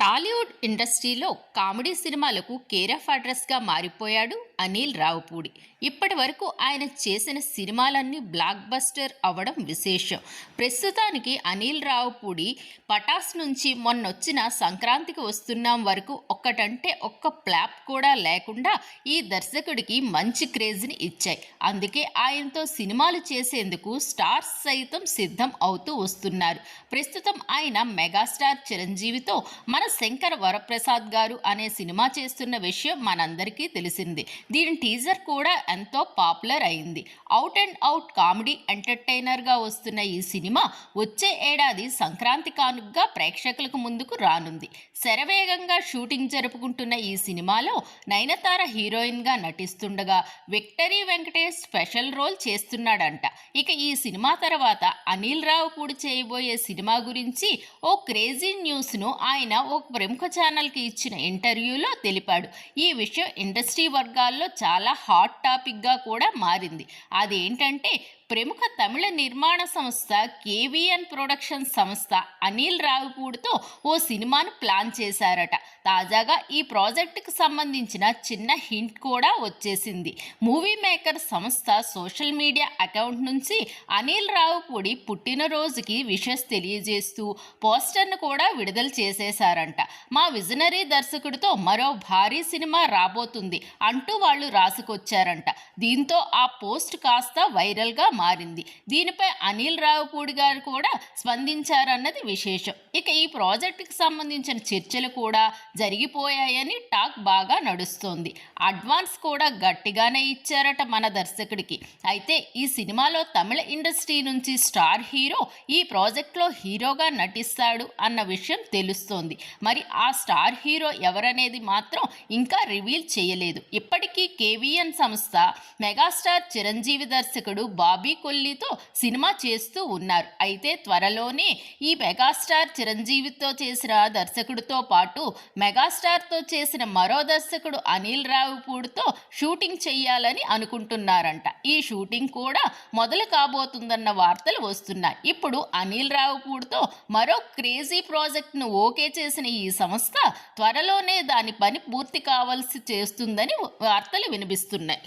టాలీవుడ్ ఇండస్ట్రీలో కామెడీ సినిమాలకు care of అడ్రస్గా మారిపోయాడు అనిల్ రావుపూడి. ఇప్పటి వరకు ఆయన చేసిన సినిమాలన్నీ బ్లాక్ బస్టర్ అవ్వడం విశేషం. ప్రస్తుతానికి అనిల్ రావుపూడి పటాస్ నుంచి మొన్నొచ్చిన సంక్రాంతికి వస్తున్నాం వరకు ఒక్కటంటే ఒక్క ప్లాప్ కూడా లేకుండా ఈ దర్శకుడికి మంచి క్రేజ్ని ఇచ్చాయి. అందుకే ఆయనతో సినిమాలు చేసేందుకు స్టార్స్ సైతం సిద్ధం అవుతూ వస్తున్నారు. ప్రస్తుతం ఆయన మెగాస్టార్ చిరంజీవితో మన శంకర వరప్రసాద్ గారు అనే సినిమా చేస్తున్న విషయం మనందరికీ తెలిసింది. దీని టీజర్ కూడా ఎంతో పాపులర్ అయింది. అవుట్ అండ్ అవుట్ కామెడీ ఎంటర్టైనర్గా వస్తున్న ఈ సినిమా వచ్చే ఏడాది సంక్రాంతి కానుగ్గా ప్రేక్షకులకు ముందుకు రానుంది. శరవేగంగా షూటింగ్ జరుపుకుంటున్న ఈ సినిమాలో నయనతార హీరోయిన్గా నటిస్తుండగా విక్టరీ వెంకటేష్ స్పెషల్ రోల్ చేస్తున్నాడంట. ఇక ఈ సినిమా తర్వాత అనిల్ రావుపూడి చేయబోయే సినిమా గురించి ఓ క్రేజీ న్యూస్ను ఆయన ఓ ప్రముఖ ఛానల్కి ఇచ్చిన ఇంటర్వ్యూలో తెలిపాడు. ఈ విషయం ఇండస్ట్రీ వర్గాల్లో చాలా హాట్ టాపిక్గా కూడా మారింది. అదేంటంటే ప్రముఖ తమిళ నిర్మాణ సంస్థ కేవీఎన్ ప్రొడక్షన్ సంస్థ అనిల్ రావిపూడితో ఓ సినిమాను ప్లాన్ చేశారట. తాజాగా ఈ ప్రాజెక్టుకు సంబంధించిన చిన్న హింట్ కూడా వచ్చేసింది. మూవీ మేకర్ సంస్థ సోషల్ మీడియా అకౌంట్ నుంచి అనిల్ రావుపూడి పుట్టినరోజుకి విషెస్ తెలియజేస్తూ పోస్టర్ను కూడా విడుదల చేసేశారంట. మా విజనరీ దర్శకుడితో మరో భారీ సినిమా రాబోతుంది అంటూ వాళ్ళు రాసుకొచ్చారంట. దీంతో ఆ పోస్ట్ కాస్త వైరల్గా మారింది. దీనిపై అనిల్ రావుపూడి గారు కూడా స్పందించారన్నది విశేషం. ఇక ఈ ప్రాజెక్టుకి సంబంధించిన చర్చలు కూడా జరిగిపోయాయని టాక్ బాగా నడుస్తోంది. అడ్వాన్స్ కూడా గట్టిగానే ఇచ్చారట మన దర్శకుడికి. అయితే ఈ సినిమాలో తమిళ ఇండస్ట్రీ నుంచి స్టార్ హీరో ఈ ప్రాజెక్ట్లో హీరోగా నటిస్తాడు అన్న విషయం తెలుస్తోంది. మరి ఆ స్టార్ హీరో ఎవరనేది మాత్రం ఇంకా రివీల్ చేయలేదు. ఇప్పటికీ కేవీఎన్ సంస్థ మెగాస్టార్ చిరంజీవి దర్శకుడు బాబీ కొల్లితో సినిమా చేస్తూ ఉన్నారు. అయితే త్వరలోనే ఈ మెగాస్టార్ చిరంజీవితో చేసిన దర్శకుడితో పాటు మెగాస్టార్తో చేసిన మరో దర్శకుడు అనిల్ రావుపూడితో షూటింగ్ చేయాలని అనుకుంటున్నారంట. ఈ షూటింగ్ కూడా మొదలు కాబోతుందన్న వార్తలు వస్తున్నాయి. ఇప్పుడు అనిల్ రావుపూడితో మరో క్రేజీ ప్రాజెక్ట్ను ఓకే చేసిన ఈ సంస్థ త్వరలోనే దాని పని పూర్తి కావాల్సి చేస్తుందని వార్తలు వినిపిస్తున్నాయి.